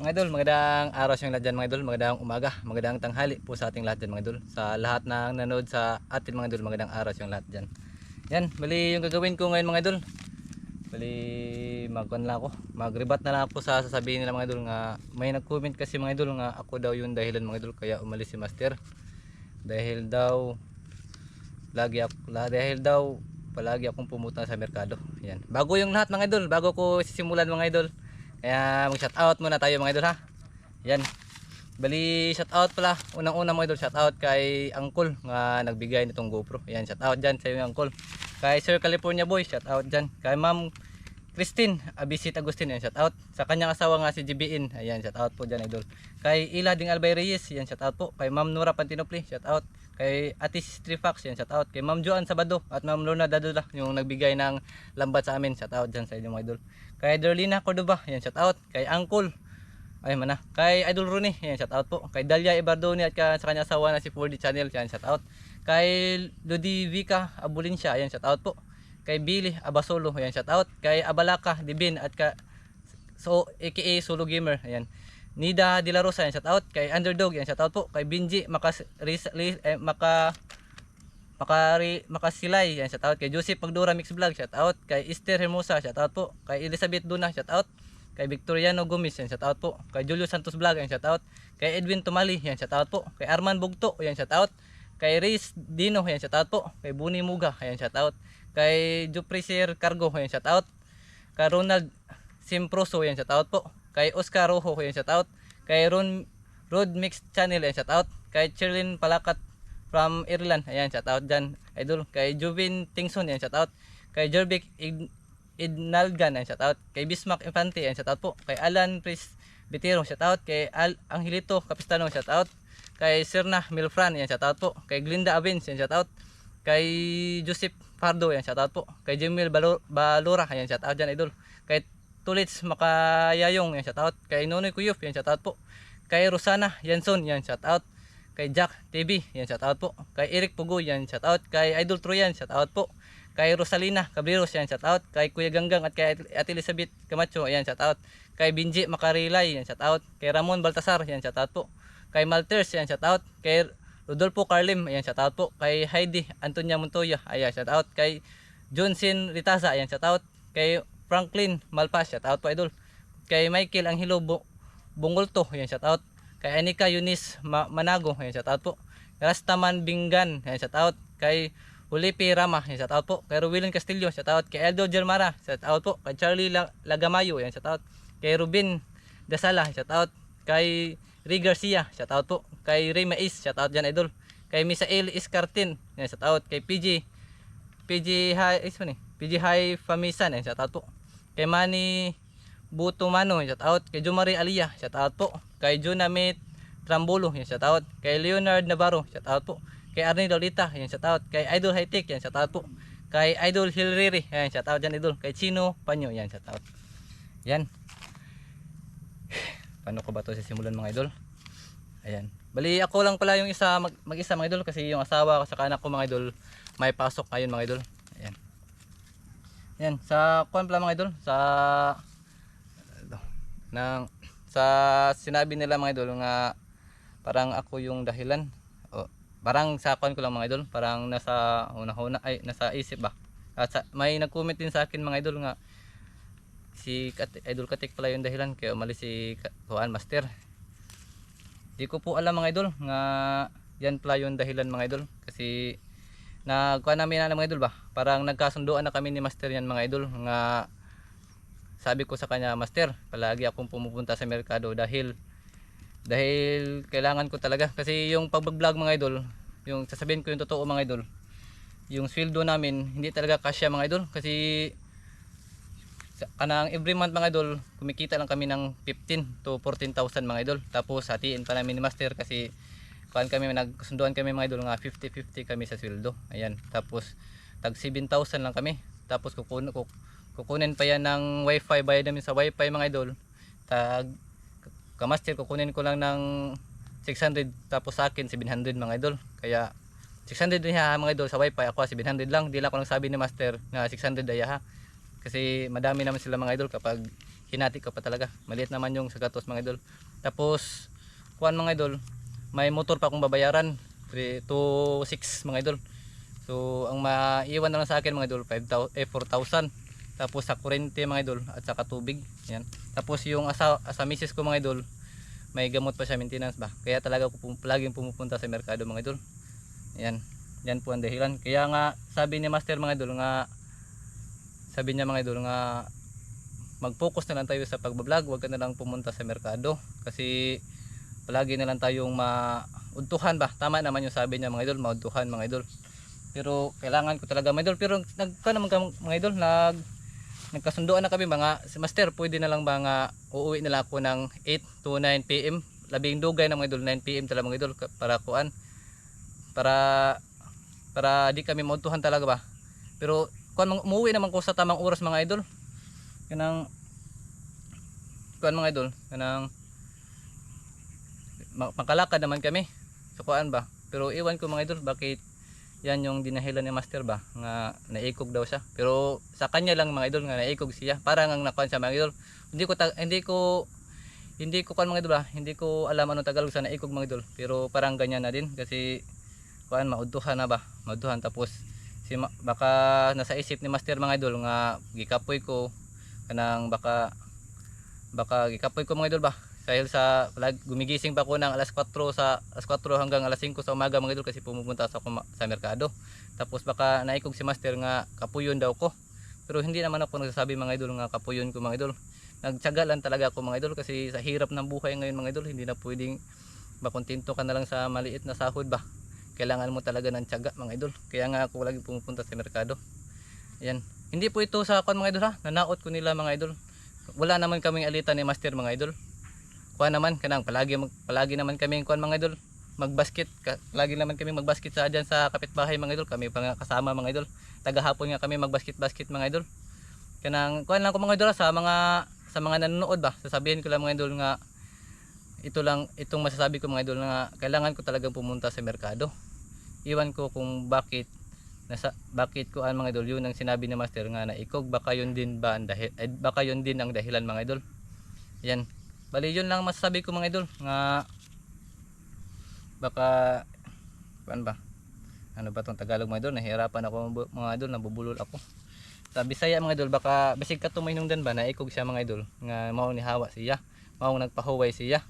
Mga idol, magandang araw sa lahat dyan mga idol, magandang umaga, magandang tanghali po sa ating lahat dyan mga idol. Sa lahat ng nanood sa atin mga idol, magandang araw sa lahat dyan. Yan, bali yung gagawin ko ngayon mga idol. Bali magkuhan lang ako, magrebat na lang ako sa sasabihin nila mga idol nga may nag-comment kasi mga idol nga ako daw yung dahilan mga idol kaya umalis si Master. Dahil daw lagi ako, dahil daw palagi akong pumunta sa merkado. Yan. Bago yung lahat mga idol, bago ko sisimulan mga idol. Kaya mag-shout out muna tayo mga idol ha. Yan. Bali shout out pala. Unang-una mga idol, shout out kay Uncle nga nagbigay nitong GoPro. Yan, shout out diyan sa iyo Uncle. Kay Sir California Boy, shout out diyan. Kay Ma'am Christine Abisit Agustin, yan shout out. Sa kanyang asawa nga si JBN, ayan shout out po diyan idol. Kay Ila Ding Albay Reyes, yan shout out po. Kay Ma'am Nora Pantinopli, shout out. Kay Ate Strifax, yan shout out. Kay Ma'am Joan Sabado at Ma'am Lorna Dadula, yung nagbigay ng lambat sa amin, shout out diyan sa inyo mga idol. Kay Derlina Cordoba, yan shout out. Kay Uncle ay mana. Kay Idol Rooney, yan shout out po. Kay Dalia Ibardoni at ka, sa kanya asawa na si 4D Channel, yan shout out. Kay Ludivica Abulincia, yan shout out po. Kay Billy Abasolo, yan shout out. Kay Abalaka Dibin at ka so aka Solo Gamer, ayan. Nida De La Rosa, yan shout out. Kay Underdog, yan shout out po. Kay Binji Ris- eh, Maka Makari Makasilay, yan shout out. Kay Joseph Pagdura Mix Vlog, shout out. Kay Esther Hermosa, shout out po. Kay Elizabeth Duna, shout out. Kay Victoriano Gomez, yan shout out po. Kay Julio Santos Vlog, yan shout out. Kay Edwin Tumali, yan shout out po. Kay Arman Bugto, yan shout out. Kay Riz Dino, yan shout out po. Kay Buni Muga, yan shout out. Kay Jupriser Cargo, yan shout out. Kay Ronald Simproso, yan shout out po. Kay Oscar Rojo, yan shout out. Kay Ron Road Mix Channel, yan shout out. Kay Cherlyn Palakat from Ireland, ayan shout out dyan. Idol. Kay Juvin Tingson, yan shout out. Kay Jervik Ig Idnalgan, yan shout out. Kay Bismarck Infante, yan shout out po. Kay Alan Pris Bitero, shout out. Kay Al Angelito Capistano, shout out. Kay Sirna Milfran, yan shout out po. Kay Glinda Avins, yan shout out. Kay Joseph Pardo, yan shout out po. Kay Jemil Balura, yan shout out dyan, idol. Kay Tulits Makayayong, yan shout out. Kay Nonoy Kuyuf, yan shout out po. Kay Rosana Yanson, yan shout out. Kay Jack TV, yan shout out po. Kay Eric Pugo, yan shout out. Kay Idol Troyan, shout out po. Kay Rosalina Cabreros, yan shout out. Kay Kuya Ganggang at kay Ate Elizabeth Camacho, yan shout out. Kay Binji Makarilay, yan shout out. Kay Ramon Baltasar, yan shout out po. Kay Malters, yan shout out. Kay Rodolfo Carlim, ayan shout out po. Kay Heidi Antonia Montoya, ayan shout out. Kay Johnson Ritaza, ayan shout out. Kay Franklin Malpas, shout out po idol. Kay Michael Angelo Bu- Bungulto, ayan shout out. Kay Anika Yunis Ma- Manago, ayan shout out po. Rastaman Bingan, ayan shout out. Kay Ulipi Rama, ayan shout out po. Kay Rubilin Castillo, shout out. Kay Eldo Germara, shout out po. Kay Charlie La- Lagamayo, ayan shout out. Kay Rubin Dasala, shout out. Kay Ray Garcia, shout out po. Kay Ray Mais, shout out dyan idol. Kay Misael Iscartin, ayan shout out. Kay PG PG High, ni? PG High Famisan, ayan shout out po. Kay Manny Buto Mano, shout out. Kay Jumari Aliyah, shout out po. Kay Junamit Trambolo, yan shout out. Kay Leonard Navarro, shout out po. Kay Arnie Lolita, yan shout out. Kay Idol High Tech, yan shout out po. Kay Idol Hilriri, yan shout out dyan idol. Kay Chino Panyo, yan shout out. Yan. Paano ko ba to sisimulan mga idol? Ayan. Bali ako lang pala yung isa mag, mag-isa mga idol kasi yung asawa ko sa anak ko mga idol may pasok ngayon mga idol. Yan, sa kuan pala mga idol, sa nang sa sinabi nila mga idol nga parang ako yung dahilan. O, parang sa kuan ko lang mga idol, parang nasa una-una ay nasa isip ba. At sa, may nag-comment din sa akin mga idol nga si Kat, Idol Katik pala yung dahilan kaya umalis si Kuan Master. Di ko po alam mga idol nga yan pala yung dahilan mga idol kasi nagkuha namin na mga idol ba? Parang nagkasunduan na kami ni Master yan mga idol nga sabi ko sa kanya Master palagi akong pumupunta sa merkado dahil dahil kailangan ko talaga. Kasi yung pag-vlog mga idol yung sasabihin ko yung totoo mga idol yung sweldo namin hindi talaga kasya mga idol. Kasi kanang every month mga idol kumikita lang kami ng 15 to 14,000 mga idol. Tapos hatiin pa namin ni master kasi kuan kami nagsunduan kami mga idol nga 50-50 kami sa sweldo. Ayan tapos tag 7,000 lang kami. Tapos kukun kuk- kukunin pa yan ng wifi bayad namin sa wifi mga idol. Tag kamaster kukunin ko lang ng 600 tapos sa akin 700 mga idol. Kaya 600 din ha mga idol sa wifi ako 700 lang. Di lang ako nagsabi ni master na 600 daya ha kasi madami naman sila mga idol kapag hinati ko pa talaga. Maliit naman yung sagatos mga idol. Tapos kuan mga idol may motor pa akong babayaran. 3 to 6 mga idol. So ang maiwan na lang sa akin mga idol 5,000 eh 4,000 tapos sa kurente mga idol at saka tubig. Yan. Tapos yung asa, asa misis ko mga idol may gamot pa siya maintenance ba? Kaya talaga ako pum- laging pumupunta sa merkado mga idol. Yan. Yan po ang dahilan. Kaya nga sabi ni master mga idol nga sabi niya mga idol nga mag-focus na lang tayo sa pagbablog. Huwag ka na lang pumunta sa merkado. Kasi palagi na lang tayong mauntuhan ba? Tama naman yung sabi niya mga idol mauntuhan mga idol. Pero kailangan ko talaga mga idol. Pero nagka naman ka mga idol nag nagkasunduan na kami mga si master pwede na lang nga uuwi nila ako ng 8 to 9 pm labing dugay na mga idol 9 pm talaga mga idol para kuan para para di kami mauntuhan talaga ba? Pero kuan umuwi naman ko sa tamang oras mga idol. Kanang kuan mga idol kanang makalakad naman kami. Sa kuan ba? Pero iwan ko mga idol bakit yan yung dinahilan ni master ba? Nga naikog daw siya. Pero sa kanya lang mga idol nga naikog siya. Parang ang nakuan siya mga idol. Hindi ko hindi ko hindi ko kuan mga idol ba? Hindi ko alam anong tagalog sa naikog mga idol. Pero parang ganyan na din. Kasi kuan mauduhan na ba? Mauduhan tapos si baka nasa isip ni master mga idol nga gikapoy ko. Kanang baka baka gikapoy ko mga idol ba dahil sa lag, gumigising pa ako ng alas 4 sa alas 4 hanggang alas 5 sa umaga mga idol kasi pumupunta sa sa merkado tapos baka naikog si master nga kapuyon daw ko pero hindi naman ako nagsasabi mga idol nga kapuyon ko mga idol nagtiyaga lang talaga ako mga idol kasi sa hirap ng buhay ngayon mga idol hindi na pwedeng makontento ka na lang sa maliit na sahod ba kailangan mo talaga ng tiyaga mga idol kaya nga ako lagi pumupunta sa merkado Ayan. Hindi po ito sa kwan mga idol ha. Nanaot ko nila mga idol. Wala naman kaming alitan ni master mga idol. Kuha naman kanang palagi palagi naman kami kuan mga idol magbasket. Lagi naman kami magbasket sa diyan sa kapitbahay mga idol. Kami pa nga kasama mga idol. Tagahapon nga kami magbasket basket mga idol. Kanang kuan lang ko mga idol ha, sa mga sa mga nanonood ba sasabihin ko lang mga idol nga ito lang itong masasabi ko mga idol nga kailangan ko talagang pumunta sa merkado. Iwan ko kung bakit nasa bakit ko ang mga idol yun ang sinabi ni master nga na ikog baka yun din ba ang dahil eh, baka yun din ang dahilan mga idol. Yan bali yun lang masasabi ko mga idol. Nga baka paano ba? Ano ba tong Tagalog mga idol? Nahihirapan ako mga idol. Nabubulol ako. Sa Bisaya mga idol baka bisig ka tumaynungdan ba? Na ikog siya mga idol. Nga mao ni siya. Mao nagpahuway siya.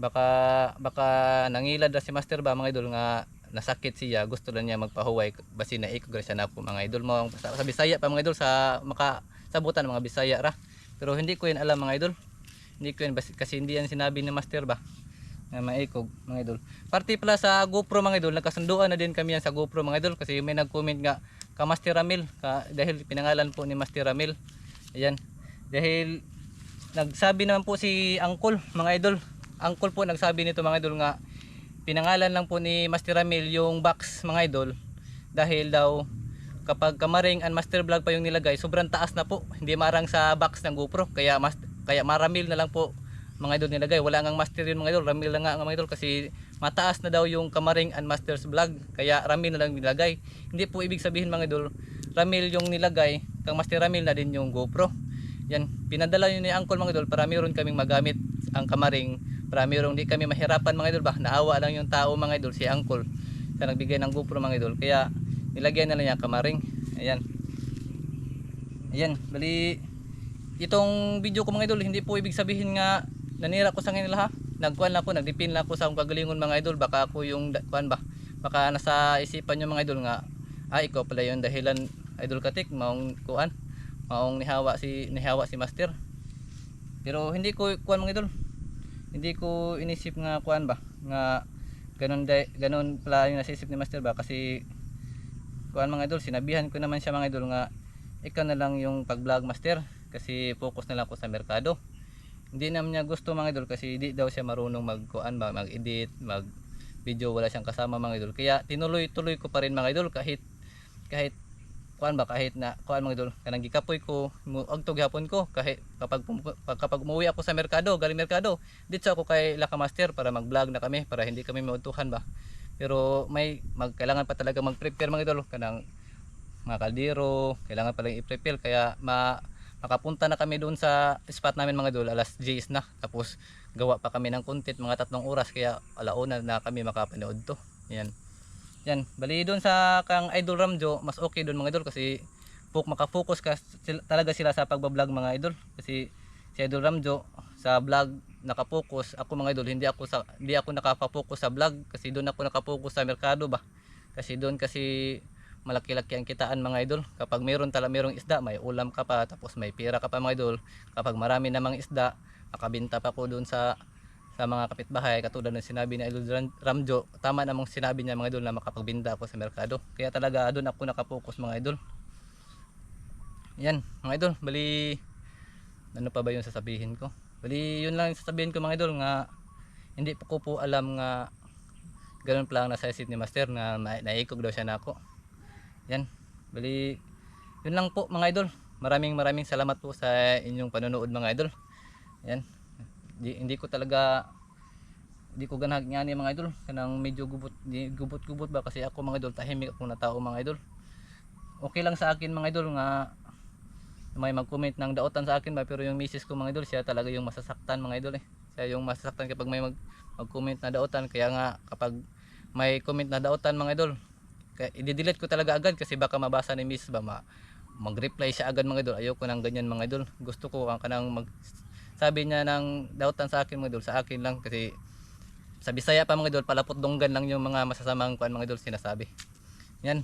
Baka baka nangilad na si master ba mga idol? Nga nasakit siya. Gusto lang niya magpahuway. Basi na ikog ra siya na ako mga idol. Mo sa, sa Bisaya pa mga idol. Sa maka sabutan mga Bisaya ra. Pero hindi ko yun alam mga idol hindi ko yun kasi hindi yan sinabi ni master ba? Na maikog mga idol. Parte pala sa GoPro mga idol. Nagkasunduan na din kami yan sa GoPro mga idol. Kasi may nag-comment nga ka Master Ramil. Ka, dahil pinangalan po ni Master Ramil. Ayan. Dahil nagsabi naman po si Angkol mga idol. Angkol po nagsabi nito mga idol nga pinangalan lang po ni Master Ramil yung box mga idol. Dahil daw kapag kamaring and master vlog pa yung nilagay sobrang taas na po. Hindi marang sa box ng GoPro. Kaya mas, kaya maramil na lang po mga idol nilagay. Wala ngang master yun mga idol. Ramil na nga mga idol kasi mataas na daw yung kamaring and masters vlog. Kaya ramil na lang nilagay. Hindi po ibig sabihin mga idol ramil yung nilagay. Kang master ramil na din yung GoPro. Yan pinadala yun ni Uncle mga idol para meron kaming magamit ang kamaring para meron di kami mahirapan mga idol ba? Naawa lang yung tao mga idol si Uncle. Sa nagbigay ng GoPro mga idol. Kaya nilagyan na lang ang kamaring ayan. Ayan bali itong video ko mga idol hindi po ibig sabihin nga nanira ko sa kanila ha nagkuhan lang ako nagdipin lang ako sa akong kagalingon mga idol. Baka ako yung kuhan ba? Baka nasa isipan nyo mga idol nga ah ikaw pala yung dahilan idol katik maong kuhan. Maong nihawa si nihawa si master. Pero hindi ko kuhan mga idol. Hindi ko inisip nga kuhan ba? Nga ganun de, ganun pala yung nasisip ni master ba? Kasi kuhan mga idol sinabihan ko naman siya mga idol nga ikaw na lang yung pag vlog master kasi focus na lang ako sa merkado. Hindi naman niya gusto mga idol kasi di daw siya marunong magkuan ba mag-edit mag video wala siyang kasama mga idol. Kaya tinuloy-tuloy ko pa rin mga idol kahit kahit kuan ba kahit na kuan mga idol kanang gikapoy ko agtog hapon ko kahit kapag kapag umuwi ako sa merkado galing merkado dito ako kay Laka Master para mag-vlog na kami para hindi kami mautuhan ba. Pero may mag, kailangan pa talaga mag-prepare mga idol kanang mga kaldero kailangan pa lang i-prepare kaya ma makapunta na kami doon sa spot namin mga idol. Alas 10 na. Tapos gawa pa kami ng content mga tatlong oras. Kaya alauna na kami makapanood to. Yan. Yan. Bali doon sa kang idol Ramjo mas okay doon mga idol kasi puk makafocus ka talaga sila sa pagbablog mga idol. Kasi si idol Ramjo sa vlog nakapokus ako mga idol hindi ako sa hindi ako nakapokus sa vlog. Kasi doon ako nakapokus sa merkado ba? Kasi doon kasi malaki-laki ang kitaan mga idol. Kapag mayroon tala mayroong isda may ulam ka pa tapos may pira ka pa mga idol. Kapag marami namang isda makabenta pa ko doon sa sa mga kapitbahay. Katulad ng sinabi ni Idol Ram- Ramjo tama namang sinabi niya mga idol na makapagbenta ako sa merkado. Kaya talaga doon ako nakapokus mga idol. Yan mga idol bali ano pa ba yung sasabihin ko? Bali yun lang yung sasabihin ko mga idol nga hindi pa ko po alam nga ganun pala ang nasa isip ni Master na- naikog daw siya na ako yan. Bali yun lang po mga idol. Maraming maraming salamat po sa inyong panonood mga idol. Yan. Di, hindi ko talaga hindi ko ganag nga ni mga idol. Kanang medyo gubot di, gubot gubot ba? Kasi ako mga idol tahimik ako na tao mga idol. Okay lang sa akin mga idol nga may mag-comment ng daotan sa akin ba? Pero yung misis ko mga idol siya talaga yung masasaktan mga idol eh. Siya yung masasaktan kapag may mag, mag-comment na daotan. Kaya nga kapag may comment na daotan mga idol i-delete ko talaga agad kasi baka mabasa ni miss ba ma mag-reply siya agad mga idol. Ayoko nang ganyan mga idol. Gusto ko ang kanang mag sabi niya ng daotan sa akin mga idol sa akin lang. Kasi sa Bisaya pa mga idol palapot donggan lang yung mga masasamang kuan mga idol sinasabi. Yan.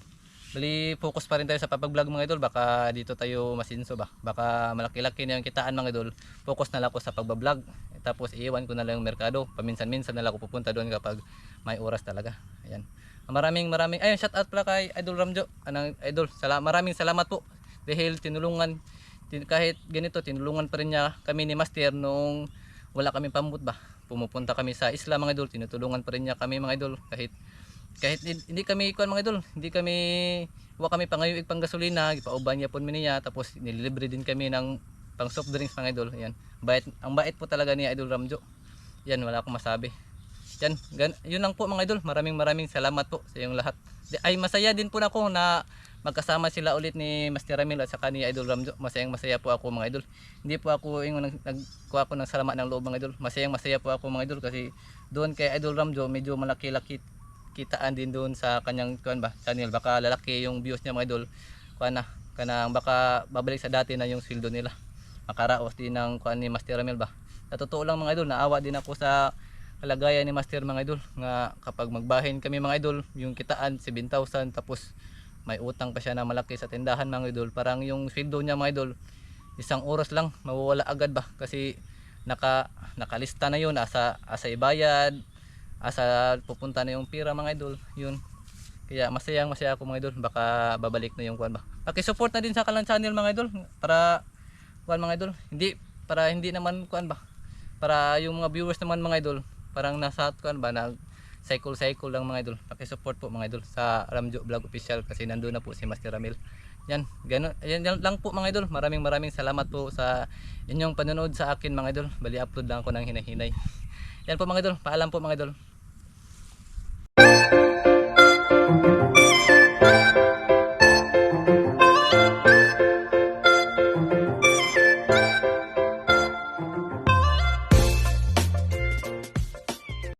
Bali focus pa rin tayo sa papag-vlog mga idol. Baka dito tayo masinso ba? Baka malaki-laki na yung kitaan mga idol. Focus na lang ako sa pagbablog tapos iiwan ko na lang yung merkado. Paminsan-minsan na lang ako pupunta doon kapag may oras talaga. Ayan maraming maraming ayun shout out pala kay Idol Ramjo. Anang idol sala, maraming salamat po. Dahil tinulungan tin, kahit ganito tinulungan pa rin niya kami ni Master nung wala kami pambut ba. Pumupunta kami sa isla mga idol. Tinutulungan pa rin niya kami mga idol. Kahit kahit hin- hindi kami kuan mga idol hindi kami wa kami pangayo pang gasolina gipauban niya pon niya. Tapos nililibre din kami ng pang soft drinks mga idol. Yan bait ang bait po talaga ni Idol Ramjo. Yan wala akong masabi yan gan, yun lang po mga idol. Maraming maraming salamat po sa iyong lahat. Ay masaya din po na ako na magkasama sila ulit ni Master Ramil at saka ni Idol Ramjo. Masayang masaya po ako mga idol. Hindi po ako yung nag, nagkuha ko ng salamat ng loob mga idol. Masayang masaya po ako mga idol kasi doon kay Idol Ramjo medyo malaki-laki kitaan din doon sa kanyang kuan ba channel. Baka lalaki yung views niya mga idol. Kuan na kanang baka babalik sa dati na yung sweldo nila. Makaraos din ng kuan ni Master Ramil ba. Sa totoo lang mga idol naawa din ako sa kalagayan ni Master mga idol nga kapag magbahin kami mga idol yung kitaan 7,000 tapos may utang pa siya na malaki sa tindahan mga idol parang yung sweldo niya mga idol isang oras lang mawawala agad ba? Kasi naka nakalista na yun asa asa ibayad asa pupunta na yung pira mga idol yun. Kaya masayang masaya ako mga idol baka babalik na yung kuan ba? Paki-support na din sa kalang channel mga idol para kuan mga idol hindi para hindi naman kuan ba? Para yung mga viewers naman mga idol parang nasa kuan ba nag cycle cycle lang mga idol. Paki-support po mga idol sa Ramjo Vlog Official kasi nandoon na po si Master Ramil. Yan ganun yan, lang po mga idol. Maraming maraming salamat po sa inyong panonood sa akin mga idol. Bali upload lang ako ng hinahinay. Yan po mga idol. Paalam po mga idol